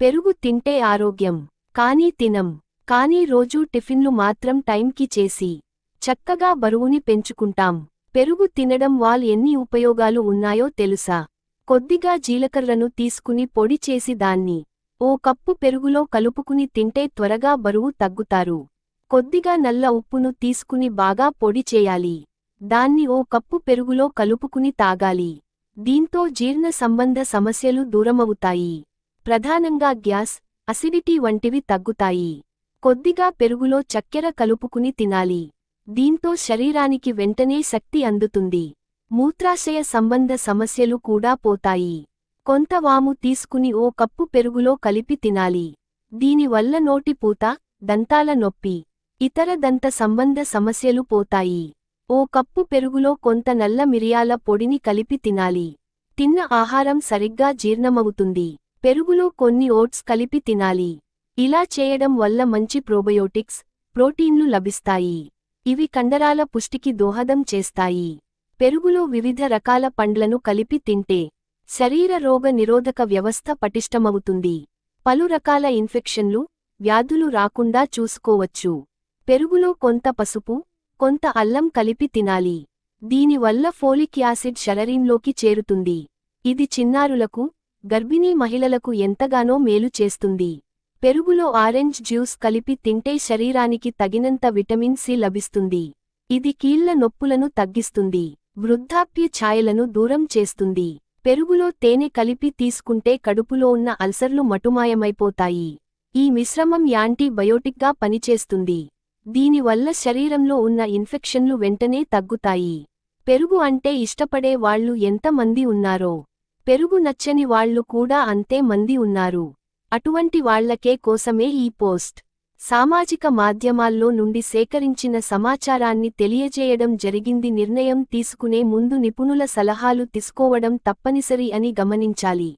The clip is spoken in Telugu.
పెరుగు తింటే ఆరోగ్యం కానీ తినం కానీ రోజూ టిఫిన్లు మాత్రం టైంకి చేసి చక్కగా బరువుని పెంచుకుంటాం. పెరుగు తినడం వాల్ ఎన్ని ఉపయోగాలు ఉన్నాయో తెలుసా? కొద్దిగా జీలకర్రను తీసుకుని పొడి చేసి దాన్ని ఓ కప్పు పెరుగులో కలుపుకుని తింటే త్వరగా బరువు తగ్గుతారు. కొద్దిగా నల్ల ఉప్పును తీసుకుని బాగా పొడి చేయాలి. దాన్ని ఓ కప్పు పెరుగులో కలుపుకుని తాగాలి. దీంతో జీర్ణ సంబంధ సమస్యలు దూరమవుతాయి. ప్రధానంగా గ్యాస్ అసిడిటీ వంటివి తగ్గుతాయి. కొద్దిగా పెరుగులో చక్కెర కలుపుకుని తినాలి. దీంతో శరీరానికి వెంటనే శక్తి అందుతుంది. మూత్రాశయ సంబంధ సమస్యలు కూడా పోతాయి. కొంత వాము తీసుకుని ఓ కప్పు పెరుగులో కలిపి తినాలి. దీనివల్ల నోటిపూత దంతాల నొప్పి ఇతర దంత సంబంధ సమస్యలు పోతాయి. ఓ కప్పు పెరుగులో కొంత నల్ల మిరియాల పొడిని కలిపి తినాలి. తిన్న ఆహారం సరిగ్గా జీర్ణమవుతుంది. పెరుగులో కొన్ని ఓట్స్ కలిపి తినాలి. ఇలా చేయడం వల్ల మంచి ప్రోబయోటిక్స్ ప్రోటీన్లు లభిస్తాయి. ఇవి కండరాల పుష్టికి దోహదం చేస్తాయి. పెరుగులో వివిధ రకాల పండ్లను కలిపి తింటే శరీర రోగ నిరోధక వ్యవస్థ పటిష్టమవుతుంది. పలు రకాల ఇన్ఫెక్షన్లు వ్యాధులు రాకుండా చూసుకోవచ్చు. పెరుగులో కొంత పసుపు కొంత అల్లం కలిపి తినాలి. దీనివల్ల ఫోలిక్ యాసిడ్ శరీరంలోకి చేరుతుంది. ఇది చిన్నారులకు గర్భిణీ మహిళలకు ఎంతగానో మేలు చేస్తుంది. పెరుగులో ఆరెంజ్ జ్యూస్ కలిపి తింటే శరీరానికి తగినంత విటమిన్ సి లభిస్తుంది. ఇది కీళ్ళ నొప్పులను తగ్గిస్తుంది. వృద్ధాప్య ఛాయలను దూరం చేస్తుంది. పెరుగులో తేనె కలిపి తీసుకుంటే కడుపులో ఉన్న అల్సర్లు మటుమాయమైపోతాయి. ఈ మిశ్రమం యాంటీబయోటిక్గా పనిచేస్తుంది. దీనివల్ల శరీరంలో ఉన్న ఇన్ఫెక్షన్లు వెంటనే తగ్గుతాయి. పెరుగు అంటే ఇష్టపడే వాళ్ళు ఎంతమంది ఉన్నారో పెరుగు నచ్చని వాళ్ళు కూడా అంతే మంది ఉన్నారు. అటువంటి వాళ్ళకే కోసమే ఈ పోస్ట్. సామాజిక మాధ్యమాల్లో నుండి సేకరించిన సమాచారాన్ని తెలియజేయడం జరిగింది. నిర్ణయం తీసుకునే ముందు నిపుణుల సలహాలు తీసుకోవడం తప్పనిసరి అని గమనించాలి.